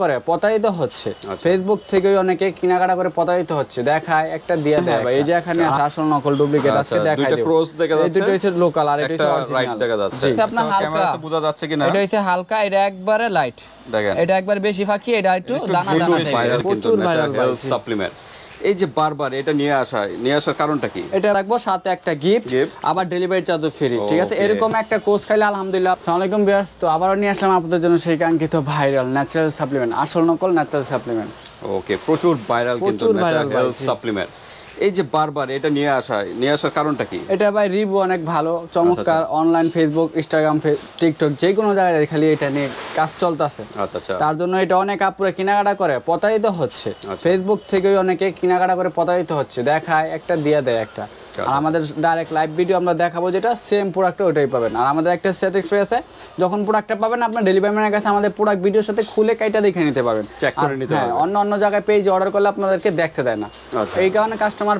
করে প্রতারিত হচ্ছে। আচ্ছা। ফেসবুক থেকে অনেকে কেনাকাটা করে প্রতারিত হচ্ছে। দেখায় একটা দিয়ে দেয় এই যে এখানে আসল নকল ডুপ্লিকেট আছে দেখায় দেখাই ক্রস দেখা যাচ্ছে। দুটো হচ্ছে লোকাল আর এটা একটা হচ্ছে রাইট অরিজিনাল দেখা যাচ্ছে। এটা আপনার হালকা। বোঝা যাচ্ছে কিনা? এটা হচ্ছে হালকা এটা একবারে লাইট দেখেন। এটা একবার বেশি ফাঁকি এটা একটু দানা দানা প্রচুর ভাইরাল সাপ্লিমেন্ট এই যে বারবার এটা নিয়ে আসা নিয়ে আসার কারণটা কি? এটা রাখব সাথে একটা গিফট। আবার ডেলিভারি চার্জও ফ্রি ঠিক আছে? এরকম একটা কোর্স খাইলে আলহামদুলিল্লাহ। আসসালামু আলাইকুম বিয়ার্স তো আবারও নিয়ে আসলাম আপনাদের জন্য সেই কাঙ্ক্ষিত ভাইরাল ন্যাচারাল সাপ্লিমেন্ট আসল নকল ন্যাচারাল সাপ্লিমেন্ট ওকে প্রচুর ভাইরাল কিন্তু ন্যাচারাল সাপ্লিমেন্ট এই যে বারবার এটা নিয়ে আসা নিয়ে আসার কারণটা কি? এটা ভাই রিভিউ অনেক ভালো চমৎকার অনলাইন ফেসবুক ইনস্টাগ্রাম টিকটক যে কোনো জায়গায় খালি এটা নিয়ে কাজ চলতেছে। আচ্ছা আচ্ছা। তার জন্য এটা অনেক আপুরে কেনাকাটা করে প্রতারিত হচ্ছে। ফেসবুক থেকেও অনেকে কেনাকাটা করে প্রতারিত হচ্ছে দেখায় একটা দিয়ে দেয় একটা। আর আমাদের ডাইরেক্ট লাইভ ভিডিও আমরা দেখাবো যেটা সেম প্রোডাক্টটা ওটাই পাবেন আর আমাদের একটা স্যাটিসফাই আছে যখন প্রোডাক্টটা পাবেন আপনার ডেলিভারি ম্যানের কাছে আমাদের প্রোডাক্ট ভিডিওর সাথে খুলে কাইটা দেখে নিতে পারবেন চেক করে নিতে হ্যাঁ। অন্য অন্য জায়গায় পেজ অর্ডার করলে আপনাদেরকে দেখতে দেয় না আচ্ছা। এই কারণে কাস্টমার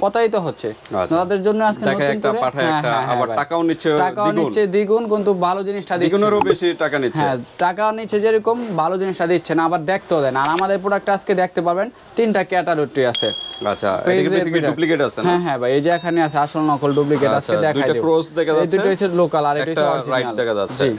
প্রতারিত হচ্ছে। আচ্ছা। তাদের জন্য আজকে দেখে একটা পাঠায় হ্যাঁ, একটা, হ্যাঁ, হ্যাঁ আবার টাকাও নিচ্ছে টাকাও নিচ্ছে দ্বিগুণ কিন্তু ভালো জিনিসটা দিচ্ছে। দ্বিগুণেরও বেশি টাকা নিচ্ছে। হ্যাঁ টাকাও নিচ্ছে যেরকম ভালো জিনিসটা দিচ্ছে না আবার দেখতেও দেয় না। আর আমাদের প্রোডাক্ট আজকে দেখতে পাবেন তিনটা ক্যাটাগরি আছে। আচ্ছা থেকে ডুপ্লিকেট আছে না? হ্যাঁ হ্যাঁ ভাই এই যে এখানে আছে আসল নকল ডুপ্লিকেট আচ্ছা, আজকে দেখাই দুইটা দেব। cross দেখা যাচ্ছে, দুটো হচ্ছে লোকাল আর এটা হচ্ছে রাইট দেখা যাচ্ছে। জি।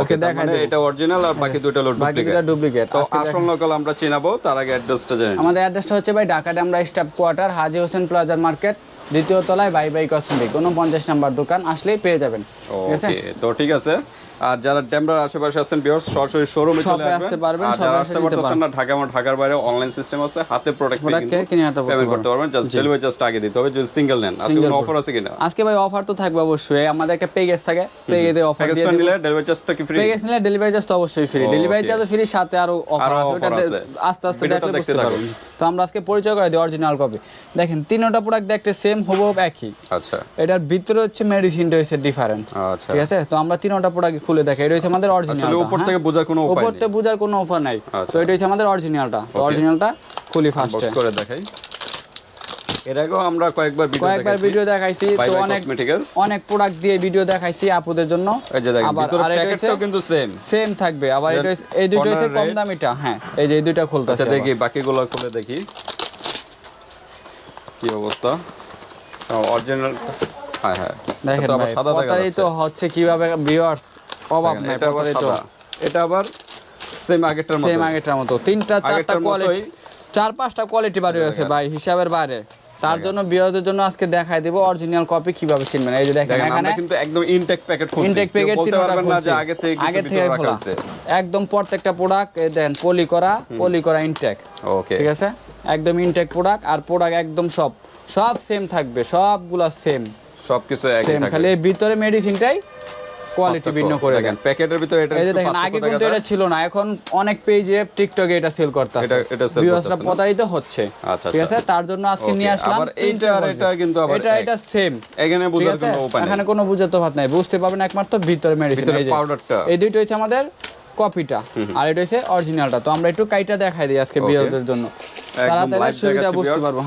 ওকে তার দেখাই মানে এটা অরিজিনাল আর বাকি দুইটা হলো বাকি দুটো ডুপ্লিকেট তো আসল নকল আমরা চিনাবো তার আগে অ্যাড্রেসটা জানি আমাদের অ্যাড্রেসটা হচ্ছে ভাই ঢাকা আমরা স্টাফ কোয়ার্টার হাজি হোসেন প্লাজার মার্কেট দ্বিতীয় তলায় বাই বাই কসমেটিক পঞ্চাশ নাম্বার দোকান আসলেই পেয়ে যাবেন। ঠিক আছে? তো ঠিক আছে। আর যারা ডেমরার আশেপাশে আছেন বিয়ার্স সরাসরি শোরুমে চলে আসবেন। আসতে পারবেন, আর যারা আসতে পারতেছেন না ঢাকা এবং ঢাকার বাইরে অনলাইন সিস্টেম আছে হাতে প্রোডাক্ট কিনে হাতে পেমেন্ট করতে পারবেন জাস্ট ডেলিভারি জাস্ট আগে দিতে হবে যদি সিঙ্গেল নেন। আজকে কোনো অফার আছে কিনা? আজকে ভাই অফার তো থাকবে অবশ্যই আমাদের একটা পেগেজ থাকে পেগেজে অফার দিয়ে নিলে ডেলিভারি চার্জটা কি ফ্রি পেগেজ নিলে ডেলিভারি চার্জ অবশ্যই ফ্রি ডেলিভারি চার্জ ফ্রি সাথে আরও অফার আছে। আস্তে আস্তে দেখতে। পারবেন। তো আমরা আজকে পরিচয় করে দিই অরিজিনাল কপি দেখেন তিনটা প্রোডাক্ট দেখতে সেম হব একই। আচ্ছা। এটার ভিতরে হচ্ছে মেডিসিনটা হচ্ছে ডিফারেন্স আচ্ছা। ঠিক আছে? তো আমরা তিনটা প্রোডাক্ট খুলে দেখাই এটা হচ্ছে আমাদের অরিজিনাল আসলে উপর থেকে বোঝার কোনো উপায় উপর নেই। থেকে বোঝার কোনো অফার নাই। আচ্ছা। তো এটা হচ্ছে আমাদের অরিজিনালটা তো অরিজিনালটা খুলি ফার্স্টে বক্স করে দেখাই। এর আগেও আমরা কয়েকবার ভিডিও কয়েকবার ভিডিও দেখাইছি। তো অনেক অনেক প্রোডাক্ট দিয়ে ভিডিও দেখাইছি আপুদের জন্য। এই যে দেখেন ভিতরে প্যাকেটটাও কিন্তু সেম সেম থাকবে। আবার এটা এই দুটো হচ্ছে কম দামিটা। হ্যাঁ এই যে এই দুইটা খুলতে আচ্ছা দেখি বাকিগুলো খুলে দেখি। কি অবস্থা? অরিজিনাল হ্যাঁ হ্যাঁ। দেখেন তো সাদা দেখা প্রতারিত যাচ্ছে। হচ্ছে কীভাবে ভিউয়ার্স অভাব নাই এটা আবার সাদা। এটা আবার সেম আগেরটার মতো সেম আগেরটার মতো। তিনটা চারটা কোয়ালিটি চার পাঁচটা কোয়ালিটি বার হয়েছে ভাই হিসাবের বাইরে। তার জন্য বিয়ারদের জন্য আজকে দেখাই দেব অরিজিনাল কপি কীভাবে চিনবেন? এই যে দেখেন এখানে কিন্তু একদম ইনটেক প্যাকেট খুলছি। ইনটেক প্যাকেট বলতে পারবেন না যে আগে থেকে আগে কিছু থেকে খোলা একদম প্রত্যেকটা প্রোডাক্ট দেন পলি করা পলি করা ইনটেক ওকে ঠিক আছে? একদম ইনটেক প্রোডাক্ট আর প্রোডাক্ট একদম সব। সব সেম থাকবে সবগুলা সেম সবকিছু একই সেম থাকে খালি ভিতরে মেডিসিনটাই কোয়ালিটি ভিন্ন করে দেন। প্যাকেটের ভিতরে এটা এই যে দেখেন আগে কিন্তু এটা ছিল না এখন অনেক পেজে টিকটকে এটা সেল করতেছে। এটা- এটা ভিউয়ার্সরা করতেছে? প্রতারিত হচ্ছে। আচ্ছা, ঠিক আছে? আচ্ছা। তার জন্য আজকে নিয়ে আসলাম আবার এইটা আর এটা কিন্তু আবার এটা এটা সেম এখানে বোঝার কোনো উপায় নেই। এখানে কোনো বুঝার তফাৎ নাই। বুঝতে পারবেন একমাত্র ভিতরে মেডিসিন এই যে। powderটা। এই দুইটা হচ্ছে আমাদের কপিটা আর এটা হচ্ছে অরিজিনালটা তো আমরা একটু কাইটা দেখাই দিই আজকে বিয়ারদের জন্য।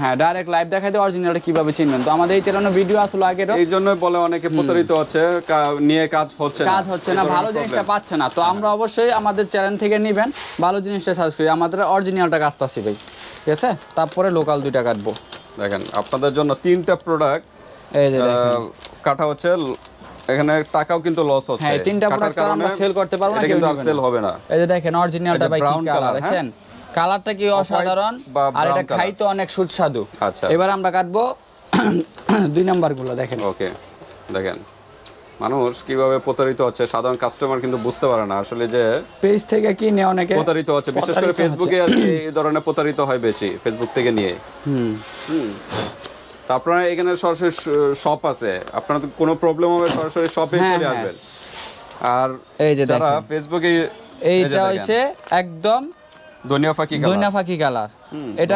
হ্যাঁ ডাইরেক্ট লাইভ দেখাই অরিজিনালটা কীভাবে চিনবেন? তো আমাদের এই চ্যানেলে ভিডিও আসলো আগেরও। এই জন্য বলে অনেকে প্রতারিত হচ্ছে নিয়ে কাজ হচ্ছে কাজ হচ্ছে না ভালো জিনিসটা পাচ্ছে না। তো আমরা অবশ্যই আমাদের চ্যানেল থেকে নেবেন ভালো জিনিসটা সার্চ করি। আমাদের অরিজিনালটা কাটতেছি ভাই। ঠিক আছে? তারপরে লোকাল দুইটা কাটবো। দেখেন আপনাদের জন্য তিনটা প্রোডাক্ট এই যে কাটা হচ্ছে এখানে টাকাও কিন্তু লস হচ্ছে। হ্যাঁ, তিনটা তো আমরা sell করতে পারব না, কিন্তু আর সেল হবে না। এই যে দেখেন অরিজিনালটা ভাই কি কালার হ্যাঁ? দেখেন কালারটা কি অসাধারণ? আর এটা। খাইতে অনেক সুস্বাদু। আচ্ছা। এবার আমরা কাটবো দুই নাম্বারগুলো দেখেন। ওকে দেখেন। মানুষ কীভাবে প্রতারিত হচ্ছে সাধারণ কাস্টমার কিন্তু বুঝতে পারে না আসলে যে পেজ থেকে কিনে অনেকে প্রতারিত হচ্ছে বিশেষ করে ফেসবুকে আর কি এই ধরনের প্রতারিত হয় বেশি ফেসবুক থেকে নিয়ে। হুম। হুম। তো আপনারা এখানে সরাসরি শপ আছে। আপনারা তো কোনো প্রবলেম হবে সরাসরি শপে হ্যাঁ, চলে হ্যাঁ। আসবেন। আর এই যে যারা। ফেসবুকে এইটা হচ্ছে একদম ফাঁকি কালার। ফাঁকি কালার। এটা।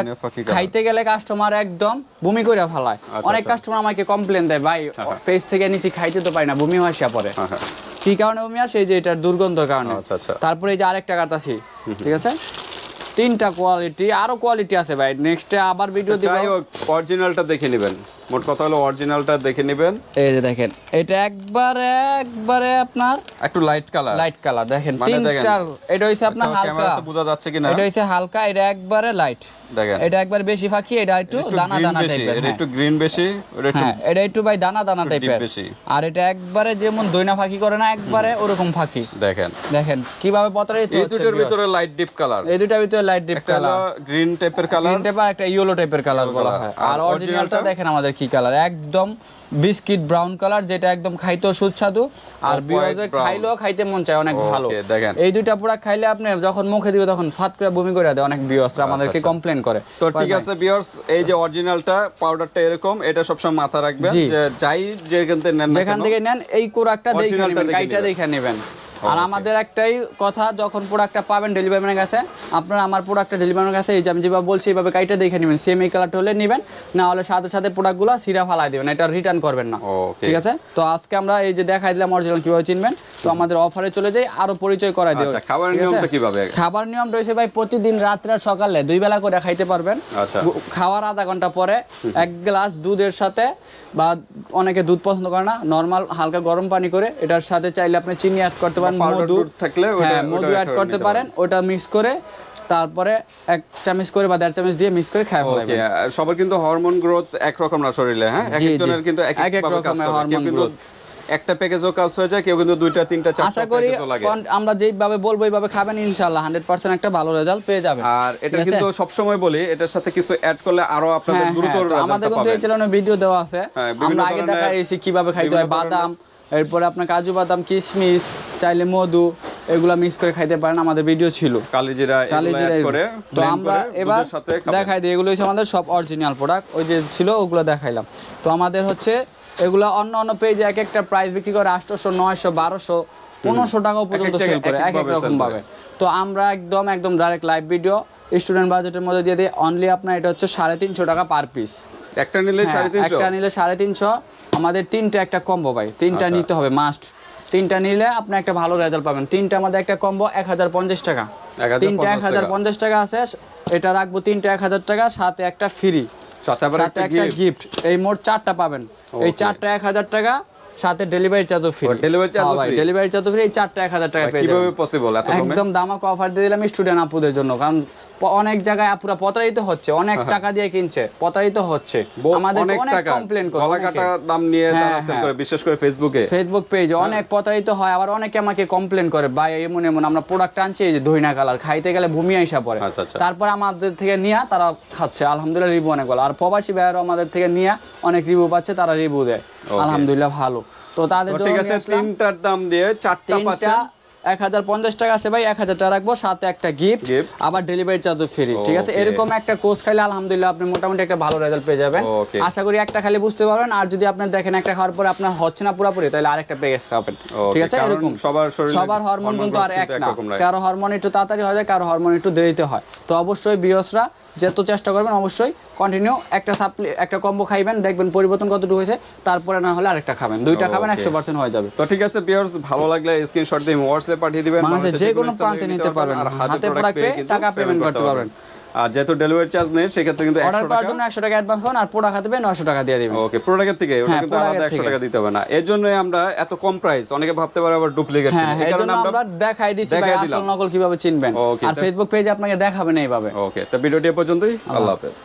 খাইতে গেলে কাস্টমার একদম বমি করে ফেলায়। অনেক আচ্ছা। কাস্টমার আমাকে কমপ্লেন দেয় ভাই পেজ থেকে নিচে খাইতে তো পারি না বমি হয় পরে। হ্যাঁ হ্যাঁ। কি কারণে বমি আসে? এই যে এটার দুর্গন্ধর কারণে। আচ্ছা, আচ্ছা। তারপরে এই যে আরেকটা কাটাছি ঠিক আছে? তিনটা কোয়ালিটি আরও কোয়ালিটি আছে ভাই। নেক্সটে আবার ভিডিও দিব। অরিজিনালটা দেখে নেবেন। মোট কথা হলো অরিজিনালটা দেখে নেবেন। এই যে দেখেন এটা একবারে একবারে আপনার একটু লাইট কালার লাইট কালার দেখেন মানে এটা হইছে আপনার হালকা। বোঝা যাচ্ছে কিনা? এটা হইছে হালকা এটা একবারে লাইট দেখেন। এটা একবার বেশি ফাঁকি এটা একটু দানা দানা টাইপের এটা একটু গ্রিন বেশি হ্যাঁ এটা একটু ভাই দানা দানা টাইপের বেশি। আর এটা একবারে যেমন দইনা ফাঁকি করে না একবারে ওরকম ফাঁকি। দেখেন। দেখেন কীভাবে প্রতারিত এই দুটোর ভিতরে লাইট ডিপ কালার এই দুটার ভিতরে লাইট ডিপ কালার গ্রিন টাইপের কালার গ্রিন টাইপের একটা ইয়েলো টাইপের কালার বলা হয়। আর আর অরিজিনালটা দেখেন আমাদের কি কালার একদম বিস্কিট ব্রাউন কালার যেটা একদম খাইতেও সুস্বাদু আর brown। খাইলেও খাইতে মন চায় অনেক ভালো দেখেন। এই দুইটা পুরা খাইলে আপনি যখন মুখে দিবে তখন ফাত করে বমি করে দেয় অনেক আমাদেরকে আচ্ছা। কমপ্লেন করে তো ঠিক আছে বিয়ার্স এই যে অরিজিনালটা পাউডারটা এরকম এটা সবসময় মাথা রাখবেন। যে যাই যেখান থেকে নেন যেখান থেকে নেন এই কোরাকটা দেখে নেবেন গাইটা দেখে নেবেন আর আমাদের একটাই কথা যখন প্রোডাক্টটা পাবেন ডেলিভারি ম্যানের কাছে আপনারা আমার প্রোডাক্টটা ডেলিভারি ম্যানের কাছে এই যে আমি যেভাবে বলছি এইভাবে গাইটা দেখে নেবেন সেম এই কালারটা হলে নেবেন না হলে সাথে সাথে প্রোডাক্টগুলো সিরা ফালাই দেবেন এটা রিটার্ন করবেন না। ঠিক আছে? তো আজকে আমরা এই যে দেখাই দিলাম অরিজিনাল কীভাবে চিনবেন তো আমাদের অফারে চলে যাই আরও পরিচয় করাই দিই। আচ্ছা, আছে? নিয়মটা কীভাবে? খাবার নিয়ম রয়েছে ভাই প্রতিদিন রাত্রে আর সকালে দুই বেলা করে খাইতে পারবেন। আচ্ছা। খাওয়ার আধা ঘণ্টা পরে এক গ্লাস দুধের সাথে বা অনেকে দুধ পছন্দ করে না নর্মাল হালকা গরম পানি করে এটার সাথে চাইলে আপনি চিনি অ্যাড করতে পারেন। Powder মধু থাকলে হ্যাঁ মধু অ্যাড করতে পারেন ওটা মিক্স করে তারপরে এক চামচ করে বা দেড় চামচ দিয়ে মিক্স করে খাওয়া ওকে সবার কিন্তু হরমোন গ্রোথ একরকম না শরীরে হ্যাঁ? এক। একজনের কিন্তু এক এক এক এক রকমের করে। hormone কিন্তু একটা প্যাকেজও কাজ হয়ে যায় কেউ কিন্তু দুইটা তিনটা আশা চারটা করি লাগে। কন- আমরা যেইভাবে বলব এইভাবে খাবেন ইনশাল্লাহ হান্ড্রেড পার্সেন্ট একটা ভালো রেজাল্ট পেয়ে যাবেন। আর এটা? কিন্তু সবসময় বলি এটার সাথে কিছু অ্যাড করলে আরও আপনাদের হ্যাঁ, দ্রুত হ্যাঁ, তো আমাদের কিন্তু এই চ্যানেলে ভিডিও দেওয়া আছে। হ্যাঁ, আমরা আগে দেখাইছি কীভাবে খাইতে হয় বাদাম এরপরে আপনার কাজু বাদাম কিশমিশ চাইলে মধু এগুলা মিক্স করে খাইতে পারেন আমাদের ভিডিও ছিল। কালিজিরা কালি এগুলো জিরা অ্যাড করে তো আমরা এবার। দেখাই দিই এগুলো হচ্ছে আমাদের সব অরিজিনাল প্রোডাক্ট ওই যে ছিল ওগুলো দেখাইলাম। তো আমাদের হচ্ছে এগুলো অন্য অন্য পেজে এক একটা প্রাইস বিক্রি করে আটশোশো নয়শো বারোশো পনেরোশো টাকাও পর্যন্ত সেল করে এক এক রকম ভাবে। তো আমরা একদম একদম ডাইরেক্ট লাইভ ভিডিও স্টুডেন্ট বাজেটের মধ্যে দিয়ে দিই অনলি আপনার এটা হচ্ছে সাড়ে তিনশো টাকা পার পিস একটা নিলে সাড়ে তিনশো। একটা নিলে সাড়ে তিনশো। আমাদের তিনটা একটা কম্বো ভাই তিনটা আচ্ছা। নিতে হবে মাস্ট তিনটা নিলে আপনি একটা ভালো রেজাল্ট পাবেন। তিনটা আমাদের একটা কম্বো এক হাজার পঞ্চাশ টাকা। 1050 তিনটা এক হাজার পঞ্চাশ টাকা আছে এটা রাখব তিনটা এক হাজার টাকা সাথে একটা ফ্রি সাথে একটা গিফট এই মোট চারটা পাবেন। এই. চারটা এক হাজার টাকা সাথে ডেলিভারি চার্জও ফ্রি ও, delivery charge ও free? ডেলিভারি চার্জও ফ্রি এই চারটা এক হাজার টাকা পেয়ে কীভাবে পসিবল এত কমে? একদম দামাক অফার দিয়ে দিলাম স্টুডেন্ট আপুদের জন্য কারণ অনেক জায়গায় আপুরা প্রতারিত হচ্ছে অনেক টাকা দিয়ে কিনছে প্রতারিত হচ্ছে। আমাদের অনেক কমপ্লেন করে গলা কাটা দাম নিয়ে হ্যাঁ, তারা সেল হ্যাঁ। করে বিশেষ করে ফেসবুকে ফেসবুক পেজে অনেক প্রতারিত হয় আবার অনেকে আমাকে কমপ্লেন করে ভাই এমন এমন আমরা প্রোডাক্ট আনছি এই যে ধইনা কালার খাইতে গেলে ভূমি আইসা পড়ে। আচ্ছা, আচ্ছা। তারপর আমাদের থেকে নিয়া তারা খাচ্ছে আলহামদুলিল্লাহ রিভিউ অনেক ভালো। আর প্রবাসী ভাইয়ারও আমাদের থেকে নিয়ে অনেক রিভিউ পাচ্ছে তারা রিভিউ দেয়। আলহামদুলিল্লাহ ভালো। তো তাদের তো জন্য ঠিক নিয়ে আছে আসলাম। তিনটার দাম দিয়ে চারটা তিনটা পাচ্ছেন এক হাজার পঞ্চাশ টাকা আছে ভাই এক হাজার টাকা রাখব সাথে একটা গিফট আবার ডেলিভারি চার্জও ফ্রি ঠিক আছে? এরকম একটা কোর্স খাইলে আলহামদুলিল্লাহ আপনি মোটামুটি একটা ভালো রেজাল্ট পেয়ে যাবেন। আশা করি একটা খালি বুঝতে পারবেন আর যদি আপনি দেখেন একটা খাওয়ার পরে আপনার হচ্ছে না পুরোপুরি তাহলে আরেকটা প্যাকেজ খাবেন ঠিক আছে? এরকম। সবার শরীরে সবার হরমোন কিন্তু আর এক না। কারও হরমোন একটু তাড়াতাড়ি হয় কারও হরমোন একটু দেরিতে হয়। তো অবশ্যই বিয়সরা যত চেষ্টা করবেন অবশ্যই কন্টিনিউ একটা সাপ্লি একটা কম্বো খাইবেন দেখবেন পরিবর্তন কতটুকু হয়েছে তারপরে না হলে আরেকটা খাবেন। দুইটা খাবেন একশো পার্সেন্ট হয়ে যাবে। তো ঠিক আছে বিয়ার্স ভালো লাগলে স্ক্রিনশট দিয়ে হোয়াটসঅ্যাপ পাঠিয়ে দিবেন বাংলাদেশের যে কোনো প্রান্তে নিতে পারবেন। হাতে প্রোডাক্ট পেয়ে টাকা payment করতে পারবেন। আর যেহেতু ডেলিভারি চার্জ নেই সেক্ষেত্রে কিন্তু অর্ডার করার জন্য একশো টাকা অ্যাডভান্স করুন আর প্রোডাক্ট হাতে পেয়ে নশো টাকা দিয়ে দিবেন। ওকে প্রোডাক্টের থেকে ওটা হ্যাঁ, কিন্তু আলাদা একশো টাকা দিতে হবে না। এর জন্যই আমরা এত কম প্রাইস অনেকে ভাবতে পারে আবার ডুপ্লিকেট হ্যাঁ হ্যাঁ এই কারণে আমরা দেখাই দিচ্ছি আসল। নকল কীভাবে চিনবেন। আর ফেসবুক পেজে আপনাকে দেখাবেন এইভাবে। ওকে তো ভিডিওটি পর্যন্তই আল্লাহ হাফেজ।